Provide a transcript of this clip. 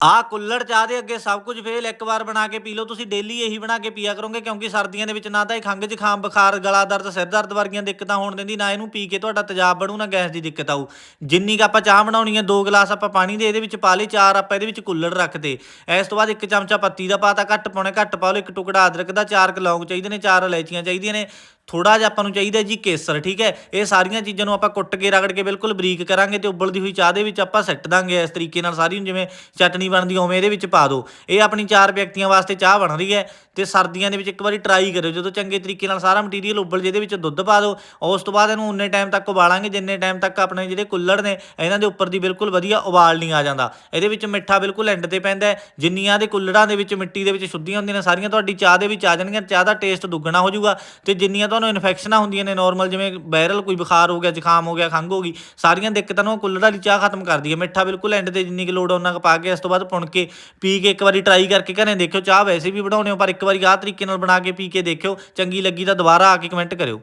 ਆ ਕੁੱਲੜ ਚਾਹ ਦੇ ਅੱਗੇ ਸਭ ਕੁਝ ਫੇਲ, ਇੱਕ ਵਾਰ ਬਣਾ ਕੇ ਪੀ ਲਓ, ਤੁਸੀਂ ਡੇਲੀ ਇਹੀ ਬਣਾ ਕੇ ਪੀਆ ਕਰੋਗੇ, ਕਿਉਂਕਿ ਸਰਦੀਆਂ ਦੇ ਵਿੱਚ ਨਾ ਤਾਂ ਇਹ ਖੰਘ ਜ਼ੁਕਾਮ, ਬੁਖਾਰ, ਗਲਾ ਦਰਦ, ਸਿਰ ਦਰਦ ਵਰਗੀਆਂ ਦਿੱਕਤਾਂ ਹੋਣ ਦਿੰਦੀ, ਨਾ ਇਹਨੂੰ ਪੀ ਕੇ ਤੁਹਾਡਾ ਤੇਜ਼ਾਬ ਬਣੂ, ਨਾ ਗੈਸ ਦੀ ਦਿੱਕਤ ਆਊ। ਜਿੰਨੀ ਕ ਆਪਾਂ ਚਾਹ ਬਣਾਉਣੀ ਹੈ ਦੋ ਗਲਾਸ ਆਪਾਂ ਪਾਣੀ ਦੇ, ਇਹਦੇ ਵਿੱਚ ਪਾ ਲਈ ਚਾਰ, ਆਪਾਂ ਇਹਦੇ ਵਿੱਚ ਕੁੱਲੜ ਰੱਖਦੇ। ਇਸ ਤੋਂ ਬਾਅਦ ਇੱਕ ਚਮਚਾ ਪੱਤੀ ਦਾ ਪਾਤਾ ਘੱਟ ਪਾਉਣਾ, ਘੱਟ ਪਾ ਲਓ, ਇੱਕ ਟੁਕੜਾ ਅਦਰਕ ਦਾ ਚਾਰ ਕੁ ਲੌਂਗ ਚਾਹੀਦੇ ਨੇ, ਚਾਰ ਇਲਾਇਚੀਆਂ ਚਾਹੀਦੀਆਂ ਨੇ ਥੋੜਾ ਜਿਹਾ ਆਪਾਂ ਨੂੰ ਚਾਹੀਦਾ ਜੀ ਕੇਸਰ, ਠੀਕ ਹੈ? ਇਹ ਸਾਰੀਆਂ ਚੀਜ਼ਾਂ ਨੂੰ ਆਪਾਂ ਕੁੱਟ ਕੇ, ਰਗੜ ਕੇ ਬਿਲਕੁਲ ਬਰੀਕ ਕਰਾਂਗੇ ਤੇ ਉਬਲਦੀ ਹੋਈ ਚਾਹ ਦੇ ਵਿੱਚ ਆਪਾਂ ਸਿੱਟ ਦਾਂਗੇ ਇਸ ਤਰੀਕੇ ਨਾਲ ਸਾਰੀ ਨੂੰ, ਜਿਵੇਂ ਚਟਨੀ ਬਣਦੀ ਉਵੇਂ ਇਹਦੇ ਵਿੱਚ ਪਾ ਦਿਓ। ਇਹ ਆਪਣੀ ਚਾਰ ਵਿਅਕਤੀਆਂ ਵਾਸਤੇ ਚਾਹ ਬਣ ਰਹੀ ਹੈ ਤੇ ਸਰਦੀਆਂ ਦੇ ਵਿੱਚ ਇੱਕ ਵਾਰੀ ਟਰਾਈ ਕਰਿਓ। ਜਦੋਂ ਚੰਗੇ ਤਰੀਕੇ ਨਾਲ ਸਾਰਾ ਮਟੀਰੀਅਲ ਉਬਲ ਜੇ, ਇਹਦੇ ਵਿੱਚ ਦੁੱਧ ਪਾ ਦਿਓ। ਉਸ ਤੋਂ ਬਾਅਦ ਇਹਨੂੰ ਉਨੇ ਟਾਈਮ ਤੱਕ ਉਬਾਲਾਂਗੇ। ਜਿੰਨੇ ਟਾਈਮ ਤੱਕ ਆਪਣੇ ਜਿਹੜੇ ਕੁੱਲੜ ਨੇ, ਇਹਨਾਂ ਦੇ ਉੱਪਰ ਦੀ ਬਿਲਕੁਲ ਵਧੀਆ ਉਬਾਲ ਨਹੀਂ ਆ ਜਾਂਦਾ। ਇਹਦੇ ਵਿੱਚ ਮਿੱਠਾ ਬਿਲਕੁਲ ਐਂਡ ਤੇ ਪੈਂਦਾ ਜਿੰਨੀਆਂ ਦੇ ਕੁੱਲੜਾਂ ਦੇ ਵਿੱਚ ਮਿੱਟੀ ਦੇ ਵਿੱਚ ਸ਼ੁੱਧੀਆਂ ਹੁੰਦੀਆਂ ਨੇ, ਸਾਰੀਆਂ ਤੁਹਾਡੀ ਚਾਹ ਦੇ ਵਿੱਚ ਆ ਜਾਣਗੀਆਂ। ਚਾਹ ਦਾ ਟੇਸਟ ਦੁੱਗਣਾ ਹੋ ਜਾਊਗਾ ਤੇ ਜਿੰਨੀਆਂ ਤੁਹਾਨੂੰ ਇਨਫੈਕਸ਼ਨਾਂ ਹੁੰਦੀਆਂ ਨੇ ਨਾਰਮਲ ਜਿਵੇਂ ਵਾਇਰਲ ਕੋਈ ਬੁਖਾਰ ਹੋ ਗਿਆ, ਜ਼ੁਕਾਮ ਹੋ ਗਿਆ, ਖੰਘ ਹੋ ਗਈ, ਸਾਰੀਆਂ ਦਿੱਕਤਾਂ ਨੂੰ ਉਹ ਕੁੱਲੜ ਵਾਲੀ ਚਾਹ ਖਤਮ ਕਰਦੀ ਹੈ। ਮਿੱਠਾ ਬਿਲਕੁਲ ਐਂਡ ਤੇ ਜਿੰਨੀ ਕਿ ਲੋੜ ਉਹਨਾਂ ਕੁ ਪਾ ਕੇ ਇਸ ਤੋਂ ਬਾਅਦ ਪੁਣ ਕੇ ਪੀ ਕੇ ਇੱਕ ਵਾਰੀ ਟਰਾਈ ਕਰਕੇ ਘਰੇ ਦੇਖਿਓ। ਚਾਹ ਵੈਸੇ ਵੀ ਬਣਾਉਣੇ ਹੋ, ਪਰ ਇੱਕ ਵਾਰੀ ਆਹ ਤਰੀਕੇ ਨਾਲ ਬਣਾ ਕੇ ਪੀ ਕੇ ਦੇਖਿਓ। ਚੰਗੀ ਲੱਗੀ ਤਾਂ ਦੁਬਾਰਾ ਆ ਕੇ ਕਮੈਂਟ ਕਰਿਓ।